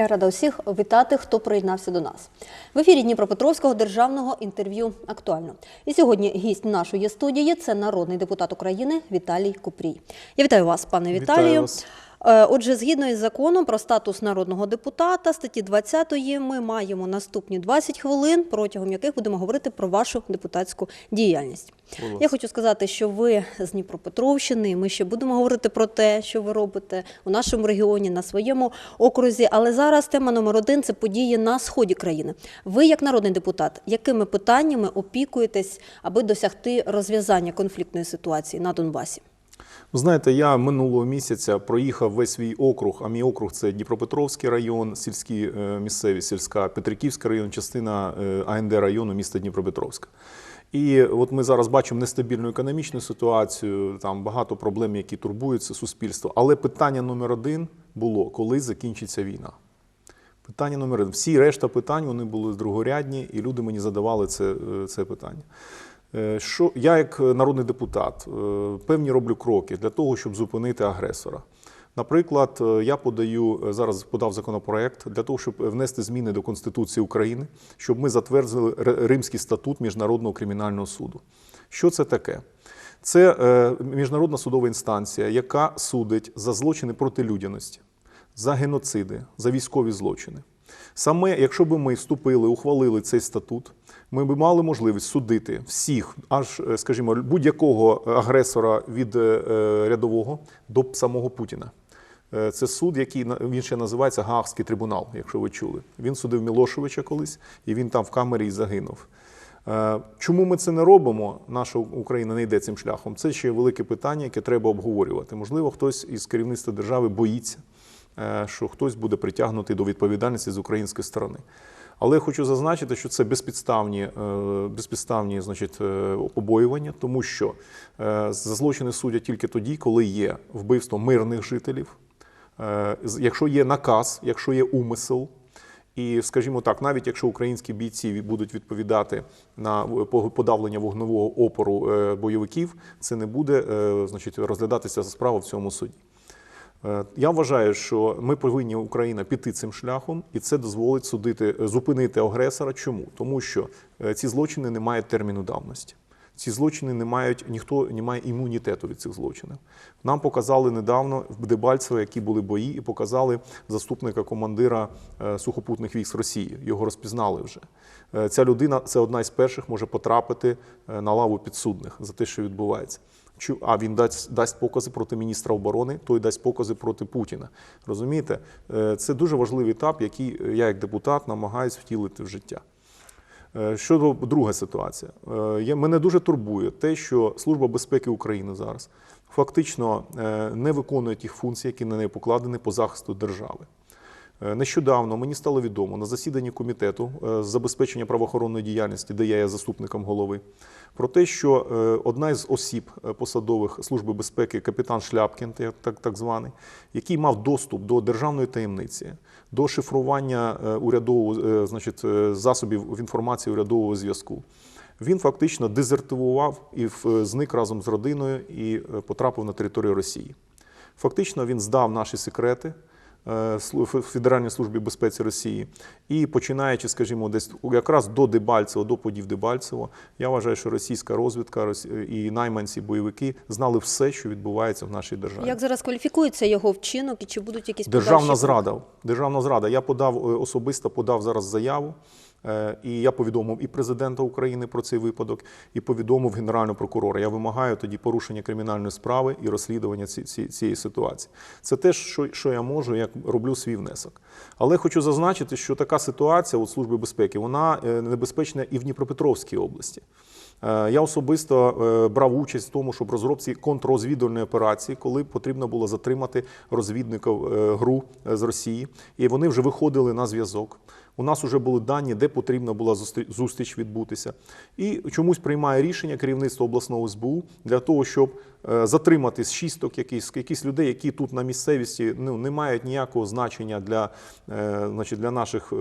Я рада усіх вітати, хто приєднався до нас. В ефірі Дніпропетровського державного інтерв'ю актуально. І сьогодні гість нашої студії це народний депутат України Віталій Купрій. Я вітаю вас, пане Вітаю Віталію. вас. Е, Отже, згідно із законом про статус народного депутата, статті 20 ми маємо наступні 20 хвилин, протягом яких будемо говорити про вашу депутатську діяльність. Я хочу сказати, що ви з Дніпропетровщини. Ми ще будемо говорити про те, що ви робите у нашому регіоні, на своєму окрузі. Але зараз тема номер один це події на сході країни. Ви, як народний депутат, якими питаннями опікуєтесь, аби досягти розв'язання конфліктної ситуації на Донбасі? Знаєте, я минулого місяця проїхав весь свій округ, а мій округ це Дніпропетровський район, сільські е, місцеві сільська Петриківський район, частина е, АНД району міста Дніпропетровська. І от ми зараз бачимо нестабільну економічну ситуацію, там багато проблем, які турбуються суспільство. Але питання номер один було, коли закінчиться війна. Питання номер один. Всі решта питань вони були другорядні, і люди мені задавали це, е, це питання. Е, Що я, як народний депутат, е, певні роблю кроки для того, щоб зупинити агресора. Наприклад, е, я подаю е, зараз подав законопроект для того, щоб внести зміни до Конституції України, щоб ми затвердили Римський статут Міжнародного кримінального суду. Що це таке? Це е, міжнародна судова інстанція, яка судить за злочини проти людяності, за геноциди, за військові злочини. Саме якщо б ми вступили, ухвалили цей статут, ми б мали можливість судити всіх, аж, е, скажімо, будь-якого агресора від е, е, рядового до самого Путіна. Це суд, який він ще називається Гаагський трибунал, якщо ви чули. Він судив Мілошевича колись, і він там в камері і загинув. Чому ми це не робимо? Наша Україна не йде цим шляхом. Це ще велике питання, яке треба обговорювати. Можливо, хтось із керівництва держави боїться, що хтось буде притягнутий до відповідальності з української сторони. Але я хочу зазначити, що це безпідставні, е, безпідставні значить, е, побоювання, тому що е, за злочини судять тільки тоді, коли є вбивство мирних жителів, Е, якщо є наказ, якщо є умисел, і, скажімо так, навіть якщо українські бійці будуть відповідати на по- подавлення вогневого опору е, бойовиків, це не буде е, значить, розглядатися справа в цьому суді. Е, Я вважаю, що ми повинні Україна піти цим шляхом, і це дозволить судити, е, зупинити агресора. Чому? Тому що е, ці злочини не мають терміну давності. Ці злочини не мають ніхто не має імунітету від цих злочинів. Нам показали недавно в Дебальцево, які були бої, і показали заступника командира сухопутних військ Росії. Його розпізнали вже. Ця людина це одна із перших може потрапити на лаву підсудних за те, що відбувається. А він дасть, дасть покази проти міністра оборони, той дасть покази проти Путіна. Розумієте, Е, це дуже важливий етап, який е, я, як депутат, намагаюся втілити в життя. Е, Щодо друга ситуація, мене дуже турбує те, що Служба безпеки України зараз фактично не виконує тих функцій, які на неї покладені по захисту держави. Е, Нещодавно мені стало відомо на засіданні комітету е, з забезпечення правоохоронної діяльності, де я є заступником голови, про те, що е, одна із осіб посадових служби безпеки, капітан Шляпкін, так, так, званий, який мав доступ до державної таємниці, до шифрування урядового, значить, засобів інформації урядового зв'язку. Він фактично дезертивував і зник разом з родиною і потрапив на територію Росії. Фактично він здав наші секрети Федеральній службі безпеці Росії. І починаючи, скажімо, десь якраз до Дебальцево, до подів Дебальцево, я вважаю, що російська розвідка і найманці, бойовики знали все, що відбувається в нашій державі. Як зараз кваліфікується його вчинок і чи будуть якісь Державна подальші зрада. Державна зрада. Я подав е, особисто подав зараз заяву. Е, І я повідомив і президента України про цей випадок, і повідомив генерального прокурора. Я вимагаю тоді порушення кримінальної справи і розслідування ці- ці- цієї ситуації. Це те, що, я можу, як роблю свій внесок. Але хочу зазначити, що така ситуація у Служби безпеки вона е, небезпечна і в Дніпропетровській області. Е, Я особисто брав участь в тому, щоб розробці контррозвідувальної операції, коли потрібно було затримати розвідників ГРУ з Росії, і вони вже виходили на зв'язок. У нас вже були дані, де потрібна була зустрі- зустріч відбутися. І чомусь приймає рішення керівництво обласного СБУ для того, щоб затримати з шісток якісь, якісь людей, які тут на місцевості ну, не мають ніякого значення для, е, значить, для наших е,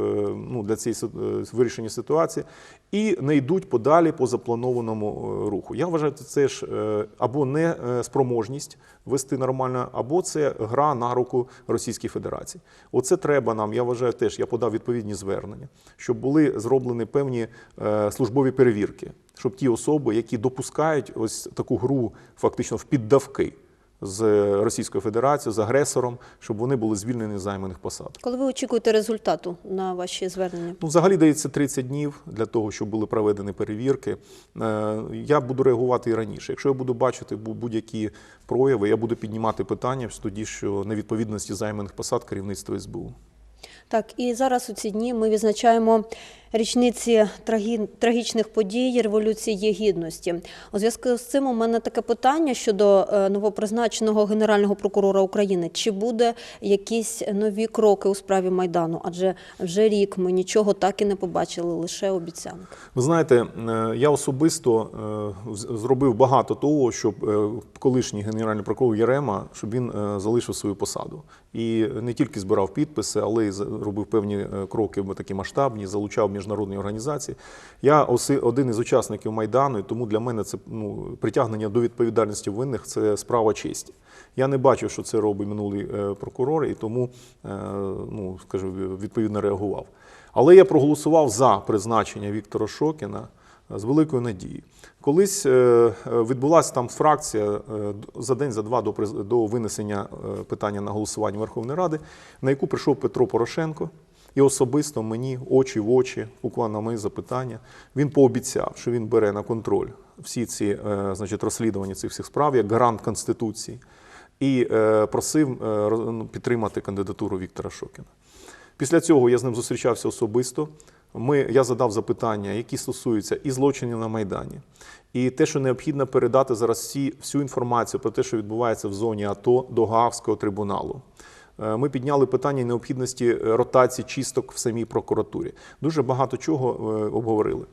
ну, для цієї е, вирішення ситуації, і не йдуть подалі по запланованому е, руху. Я вважаю, це ж е, або не е, спроможність вести нормально, або це гра на руку Російській Федерації. Оце треба нам. Я вважаю, теж я подав відповідні звернення, щоб були зроблені певні е, службові перевірки, щоб ті особи, які допускають ось таку гру фактично в піддавки з Російською Федерацією, з агресором, щоб вони були звільнені з займаних посад. Коли ви очікуєте результату на ваші звернення? Ну, взагалі дається 30 днів для того, щоб були проведені перевірки. Е, Я буду реагувати і раніше. Якщо я буду бачити будь-які прояви, я буду піднімати питання тоді, що невідповідності займаних посад керівництва СБУ. Так, і зараз у ці дні ми відзначаємо річниці трагі... трагічних подій Революції Гідності. У зв'язку з цим у мене таке питання щодо е, новопризначеного генерального прокурора України. Чи буде якісь нові кроки у справі Майдану? Адже вже рік ми нічого так і не побачили, лише обіцянки. Ви знаєте, е, я особисто е, зробив багато того, щоб колишній генеральний прокурор Єрема, щоб він залишив свою посаду. І не тільки збирав підписи, але й робив певні кроки такі масштабні, залучав міжнародні організації. Я оси- один із учасників Майдану, і тому для мене це ну, притягнення до відповідальності винних це справа честі. Я не бачив, що це робить минулий е, прокурор, і тому е, ну, скажу, відповідно реагував. Але я проголосував за призначення Віктора Шокіна з великою надією. Колись е, е, відбулася там фракція е, за день, за два до, до винесення е, питання на голосування Верховної Ради, на яку прийшов Петро Порошенко. І особисто мені очі в очі, буквально на мої запитання, він пообіцяв, що він бере на контроль всі ці е, значить, розслідування цих всіх справ як гарант Конституції, і е, просив е, ну, підтримати кандидатуру Віктора Шокіна. Після цього я з ним зустрічався особисто. Ми, я задав запитання, які стосуються і злочинів на Майдані, і те, що необхідно передати зараз всі, всю інформацію про те, що відбувається в зоні АТО до Гаагського трибуналу. Е, Ми підняли питання необхідності е, ротації чисток в самій прокуратурі. Дуже багато чого е, обговорили.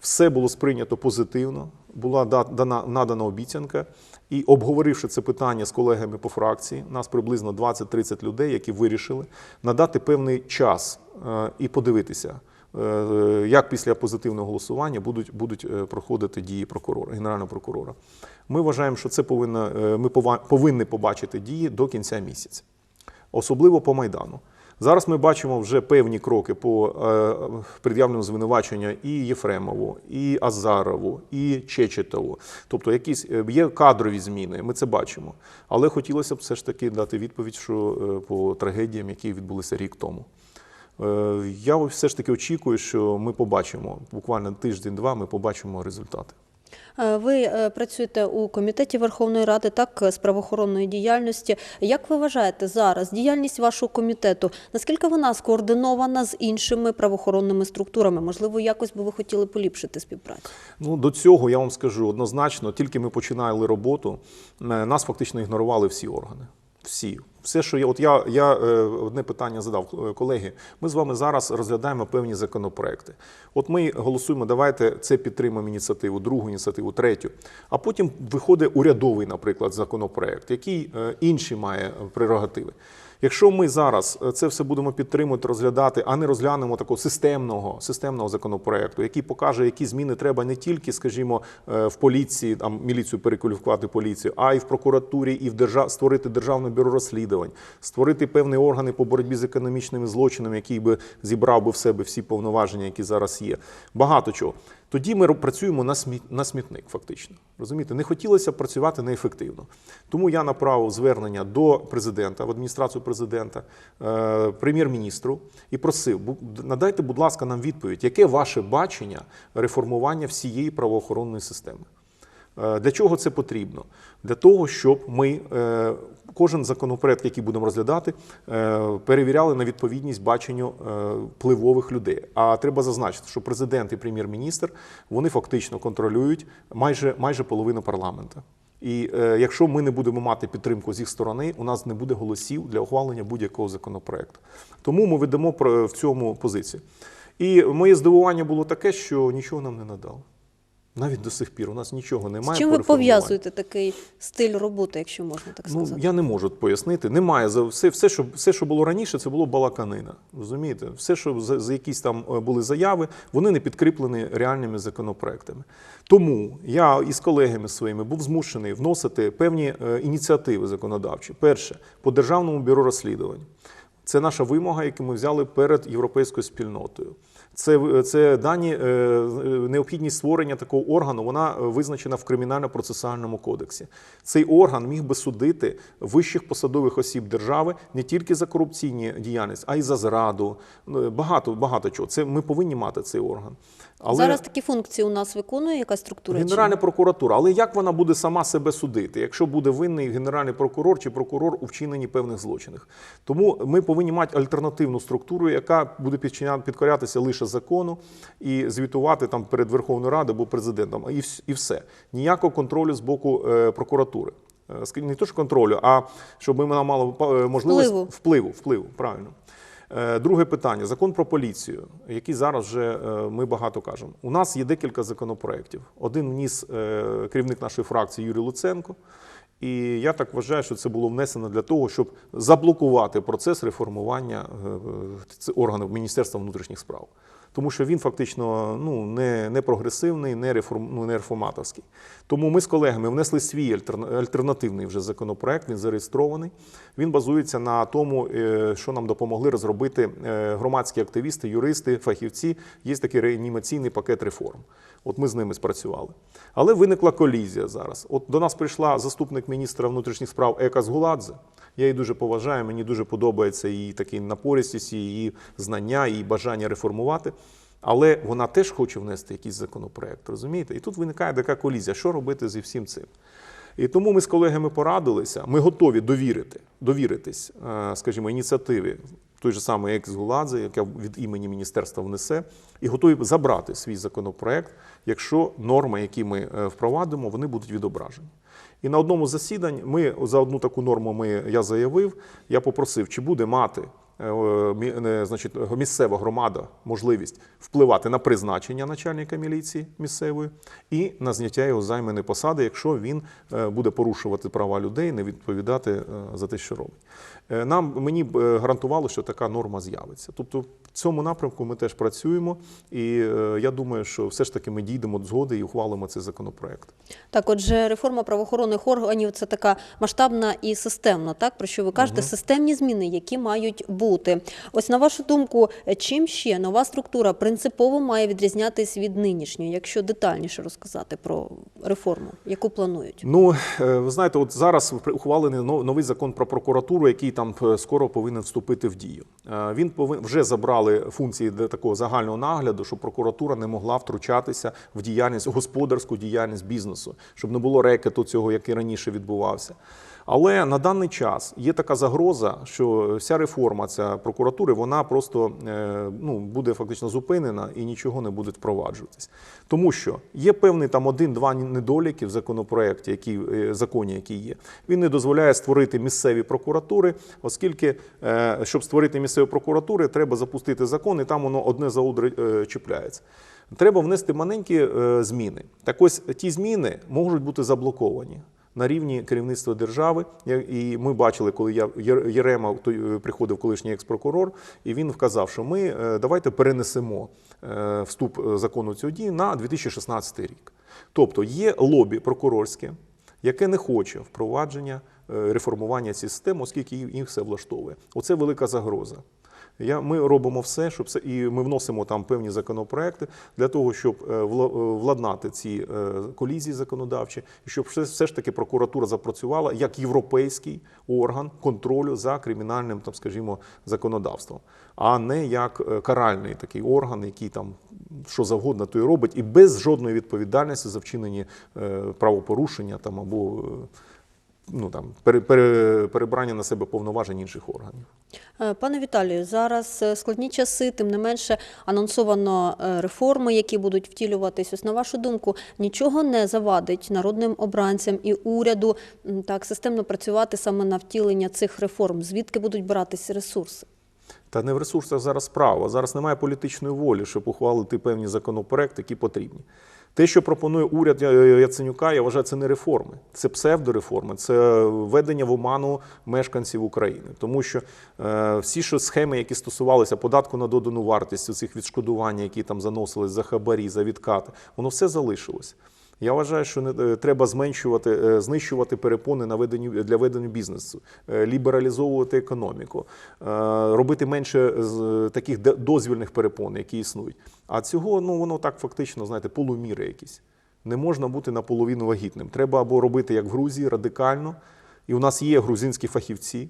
Все було сприйнято позитивно, була дана надана обіцянка. І обговоривши це питання з колегами по фракції, нас приблизно 20-30 людей, які вирішили надати певний час і подивитися, як після позитивного голосування будуть, будуть проходити дії прокурора, генерального прокурора. Ми вважаємо, що це повинно, ми повинні побачити дії до кінця місяця, особливо по Майдану. Зараз ми бачимо вже певні кроки по е, пред'явленню звинувачення і Єфремову, і Азарову, і Чечетову. Тобто якісь е, є кадрові зміни, ми це бачимо. Але хотілося б все ж таки дати відповідь, що е, по трагедіям, які відбулися рік тому. Я все ж таки очікую, що ми побачимо буквально тиждень-два. Ми побачимо результати. Е, Ви е, працюєте у комітеті Верховної Ради, так з правоохоронної діяльності. Як ви вважаєте зараз діяльність вашого комітету? Наскільки вона скоординована з іншими правоохоронними структурами? Можливо, якось би ви хотіли поліпшити співпрацю? Ну до цього я вам скажу однозначно, тільки ми починали роботу, е, нас фактично ігнорували всі органи. Всі. Все, що я, от я, я е, одне питання задав, Е, колеги. Ми з вами зараз розглядаємо певні законопроекти. От ми голосуємо, давайте це підтримаємо ініціативу, другу ініціативу, третю. А потім виходить урядовий, наприклад, законопроект, який е, інші має прерогативи. Якщо ми зараз е, це все будемо підтримувати, розглядати, а не розглянемо такого системного, системного законопроекту, який покаже, які зміни треба не тільки, скажімо, е, в поліції, там міліцію перекваліфікувати поліцію, а й в прокуратурі, і в держав... створити державне бюро розслідувань, створити певні органи по боротьбі з економічними злочинами, який би зібрав би в себе всі повноваження, які зараз є. Багато чого. Тоді ми працюємо на, сміт, смітник, фактично. Розумієте, не хотілося працювати неефективно. Тому я направив звернення до президента, в адміністрацію президента, е, прем'єр-міністру і просив, надайте, будь ласка, нам відповідь, яке ваше бачення реформування всієї правоохоронної системи. Е, Для чого це потрібно? Для того, щоб ми е, кожен законопроект, який будемо розглядати, е, перевіряли на відповідність баченню впливових людей. А треба зазначити, що президент і прем'єр-міністр вони фактично контролюють майже, майже половину парламента. І якщо ми не будемо мати підтримку з їх сторони, у нас не буде голосів для ухвалення будь-якого законопроекту. Тому ми ведемо про- в цьому позицію. І моє здивування було таке, що нічого нам не надали. Навіть до сих пір у нас нічого немає. З чим ви пов'язуєте такий стиль роботи, якщо можна так сказати? Ну, я не можу пояснити. Немає за все, все, що все, що було раніше, це було балаканина. Розумієте, все, що за, за якісь там е, були заяви, вони не підкріплені реальними законопроектами. Тому я із колегами своїми був змушений вносити певні е, ініціативи законодавчі. Перше по державному бюро розслідувань. Це наша вимога, яку ми взяли перед європейською спільнотою. Це, це дані е, необхідність створення такого органу. Вона е, визначена в кримінально-процесуальному кодексі. Цей орган міг би судити вищих посадових осіб держави не тільки за корупційні діяльність, а й за зраду. Ну, Багато багато чого. Це ми повинні мати цей орган. Але Зараз такі функції у нас виконує якась структура? Генеральна прокуратура, але як вона буде сама себе судити, якщо буде винний генеральний прокурор чи прокурор у вчиненні певних злочинів? Тому ми повинні мати альтернативну структуру, яка буде підкорятися лише закону і звітувати там перед Верховною Радою або президентом. І і все. Ніякого контролю з боку е, прокуратури. Е, Не то що контролю, а щоб вона мала е, можливість Впливу. впливу, впливу, правильно. Е, Друге питання: закон про поліцію, який зараз вже е, ми багато кажемо. У нас є декілька законопроєктів. Один вніс е, керівник нашої фракції Юрій Луценко. І я так вважаю, що це було внесено для того, щоб заблокувати процес реформування органів Міністерства внутрішніх справ. Тому що він фактично ну, не, не прогресивний, не, реформ, ну, не реформаторський. Тому ми з колегами внесли свій альтерна- альтернативний вже законопроект, він зареєстрований. Він базується на тому, е, що нам допомогли розробити е, громадські активісти, юристи, фахівці. Є такий реанімаційний пакет реформ. От ми з ними спрацювали. Але виникла колізія зараз. От до нас прийшла заступник міністра внутрішніх справ Ека Згуладзе. Я її дуже поважаю, мені дуже подобається її такий напористість, її знання, її бажання реформувати. Але вона теж хоче внести якийсь законопроект, розумієте? І тут виникає така колізія, що робити зі всім цим. І тому ми з колегами порадилися. Ми готові довірити, довіритись, е, скажімо, ініціативі той же самий екс Гуладзе, яка від імені міністерства внесе, і готові забрати свій законопроект, якщо норми, які ми е, впровадимо, вони будуть відображені. І на одному з засідань ми за одну таку норму ми, я заявив, я попросив, чи буде мати значить, місцева громада можливість впливати на призначення начальника міліції місцевої і на зняття його займаної посади, якщо він е, буде порушувати права людей, не відповідати е, за те, що робить. Е, Нам мені е, гарантувало, що така норма з'явиться. Тобто в цьому напрямку ми теж працюємо, і е, я думаю, що все ж таки ми дійдемо до згоди і ухвалимо цей законопроект. Так, отже, реформа правоохоронних органів це така масштабна і системна, так про що ви кажете, системні зміни, які мають бути. Ось на вашу думку, чим ще нова структура принципово має відрізнятись від нинішньої, якщо детальніше розказати про реформу, яку планують? Ну, ви знаєте, от зараз ухвалений новий закон про прокуратуру, який там е, скоро повинен вступити в дію. Е, Він повин вже забрали функції для такого загального нагляду, щоб прокуратура не могла втручатися в діяльність господарську діяльність бізнесу, щоб не було рекету цього, який раніше відбувався. Але на даний час є така загроза, що вся реформа ця прокуратури вона просто е, ну, буде фактично зупинена і нічого не буде впроваджуватись. Тому що є певний там один-два недоліки в законопроекті, які е, законі, які є. Він не дозволяє створити місцеві прокуратури, оскільки е, щоб створити місцеві прокуратури, треба запустити закон, і там воно одне за одне чіпляється. Треба внести маленькі зміни. Так ось ті зміни можуть бути заблоковані на рівні керівництва держави. І ми бачили, коли я Єрема е, приходив колишній екс-прокурор, і він вказав, що ми е, давайте перенесемо е, вступ закону цього дії на 2016 рік. Тобто є лобі прокурорське, яке не хоче впровадження реформування цієї системи, оскільки їх все влаштовує. Оце велика загроза. Я, ми робимо все, щоб це, і ми вносимо там певні законопроекти для того, щоб е, е, владнати ці е, колізії законодавчі, і щоб все, все ж таки прокуратура запрацювала як європейський орган контролю за кримінальним, там, скажімо, законодавством, а не як каральний такий орган, який там що завгодно то й робить, і без жодної відповідальності за вчинені правопорушення там або ну там пере, пере, перебрання на себе повноважень інших органів. Е, Пане Віталію, зараз е, складні часи, тим не менше анонсовано е, реформи, які будуть втілюватись. Ось на вашу думку, нічого не завадить народним обранцям і уряду так системно працювати саме на втілення цих реформ. Звідки будуть братися ресурси? Та не в ресурсах зараз справа. Зараз немає політичної волі, щоб ухвалити певні законопроекти, які потрібні. Те, що пропонує уряд Яценюка, я вважаю, це не реформи, це псевдореформи, це введення в оману мешканців України. Тому що е, всі що схеми, які стосувалися податку на додану вартість, цих відшкодування, які там заносились за хабарі, за відкати, воно все залишилось. Я вважаю, що не е, треба зменшувати, е, знищувати перепони на веденні для ведення бізнесу, е, лібералізовувати економіку, робити менше таких дозвільних перепон, які існують. А цього ну воно так фактично, знаєте, полуміри якісь. Не можна бути наполовину вагітним. Треба або робити як в Грузії, радикально. І у нас є грузинські фахівці.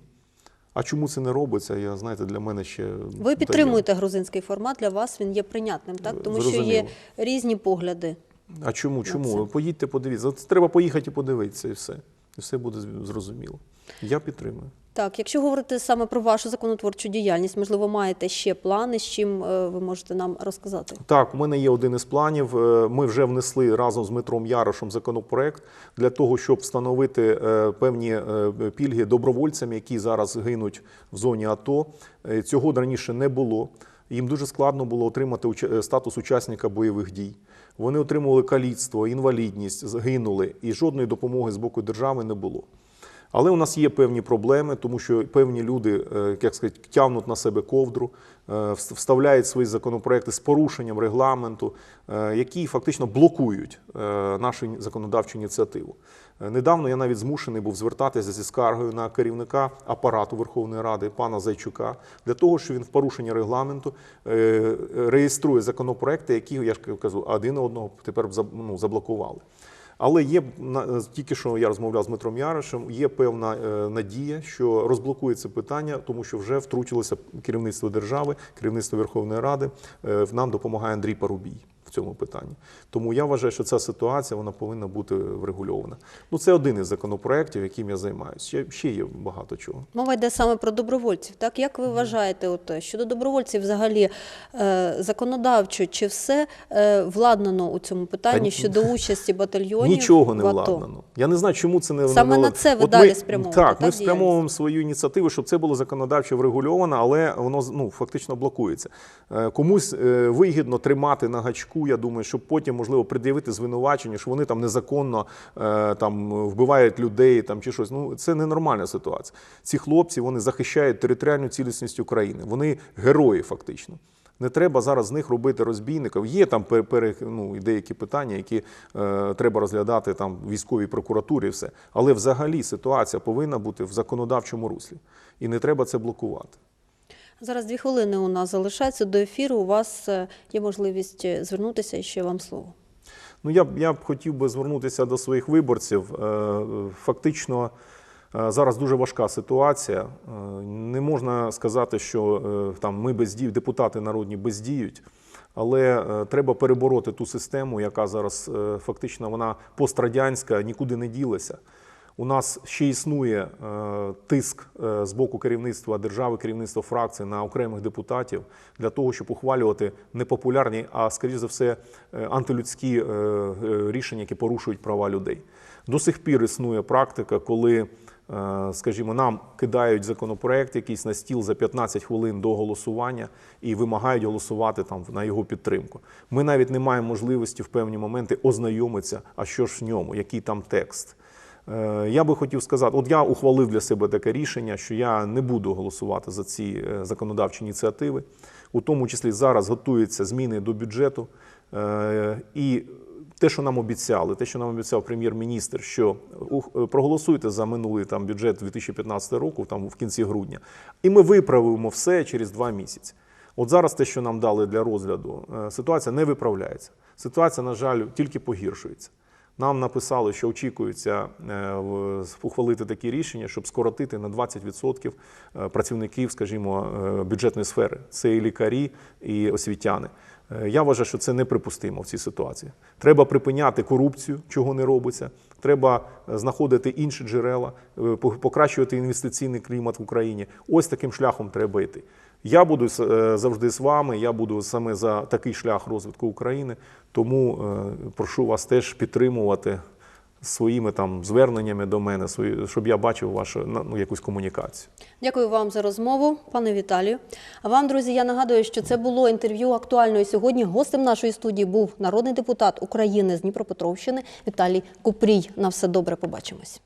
А чому це не робиться? Я знаєте, для мене ще Ви підтримуєте грузинський формат, для вас він є прийнятним, так? Тому що є різні погляди. А чому? Чому? Поїдьте, подивіться. Треба поїхати і подивитися, і все. І все буде зрозуміло. Я підтримую. Так, якщо говорити саме про вашу законотворчу діяльність, можливо, маєте ще плани, з чим е, ви можете нам розказати? Так, у мене є один із планів. Е, Ми вже внесли разом з Дмитром Ярошем законопроект для того, щоб встановити е, певні пільги добровольцям, які зараз гинуть в зоні АТО. Цього раніше не було. Їм дуже складно було отримати статус учасника бойових дій. Вони отримували каліцтво, інвалідність, загинули, і жодної допомоги з боку держави не було. Але у нас є певні проблеми, тому що певні люди, е, як сказати, тягнуть на себе ковдру, е, вставляють свої законопроекти з порушенням регламенту, е, які фактично блокують нашу законодавчу ініціативу. Недавно я навіть змушений був звертатися зі скаргою на керівника апарату Верховної Ради пана Зайчука для того, що він в порушенні регламенту е, реєструє законопроекти, які я ж кажу, один одного тепер ну, заблокували. Але є тільки що я розмовляв з Дмитром Ярошем, є певна е, надія, що розблокується питання, тому що вже втрутилося керівництво держави, керівництво Верховної Ради. Е, Нам допомагає Андрій Парубій цьому питанні. Тому я вважаю, що ця ситуація вона повинна бути врегульована. Ну це один із законопроєктів, яким я займаюся. Ще, ще є багато чого. Мова йде саме про добровольців. Так як ви вважаєте, от е, щодо добровольців, взагалі е, законодавчо чи все е, владнано у цьому питанні ні. щодо участі батальйонів? Нічого не в АТО? владнано. Я не знаю, чому це не Саме не на це ви От далі ми- спрямовуєте, Так, ми спрямовуємо свою ініціативу, щоб це було законодавчо врегульовано, але воно ну, фактично блокується. Комусь вигідно тримати на гачку. Я думаю, щоб потім можливо пред'явити звинувачення, що вони там незаконно е, там вбивають людей там чи щось. Ну це ненормальна ситуація. Ці хлопці вони захищають територіальну цілісність України. Вони герої, фактично. Не треба зараз з них робити розбійників. Є там пер- пере, ну, деякі питання, які е, треба розглядати там військовій прокуратурі, і все. Але взагалі ситуація повинна бути в законодавчому руслі. І не треба це блокувати. Зараз дві хвилини у нас залишається до ефіру. У вас е, є можливість е, звернутися і ще вам слово. Ну, я я б хотів би звернутися до своїх виборців. Е, Фактично, зараз дуже важка ситуація. Не можна сказати, що там ми бездіють, депутати народні бездіють. Але треба перебороти ту систему, яка зараз фактично вона пострадянська, нікуди не ділася. У нас ще існує е, тиск е, з боку керівництва держави, керівництва фракції на окремих депутатів для того, щоб ухвалювати непопулярні, а скоріш за все, е, антилюдські рішення, які порушують права людей. До сих пір існує практика, коли, скажімо, нам кидають законопроект якийсь на стіл за 15 хвилин до голосування і вимагають голосувати там на його підтримку. Ми навіть не маємо можливості в певні моменти ознайомитися, а що ж в ньому, який там текст. Е, Я би хотів сказати, от я ухвалив для себе таке рішення, що я не буду голосувати за ці е, законодавчі ініціативи. У тому числі зараз готуються зміни до бюджету. Е, І те, що нам обіцяли, те, що нам обіцяв прем'єр-міністр, що проголосуйте за минулий там бюджет 2015 року, там в кінці грудня, і ми виправимо все через два місяці. От зараз те, що нам дали для розгляду, ситуація не виправляється. Ситуація, на жаль, тільки погіршується. Нам написали, що очікується е, ухвалити такі рішення, щоб скоротити на 20% е, працівників, скажімо, е, бюджетної сфери. Це і лікарі, і освітяни. Я вважаю, що це неприпустимо в цій ситуації. Треба припиняти корупцію, чого не робиться. Треба знаходити інші джерела, покращувати інвестиційний клімат в Україні. Ось таким шляхом треба йти. Я буду е, завжди з вами. Я буду саме за такий шлях розвитку України. Тому е, прошу вас теж підтримувати своїми там зверненнями до мене, щоб я бачив вашу ну, якусь комунікацію. Дякую вам за розмову, пане Віталію. А вам, друзі, я нагадую, що це було інтерв'ю актуально. І сьогодні гостем нашої студії був народний депутат України з Дніпропетровщини Віталій Купрій. На все добре, побачимось.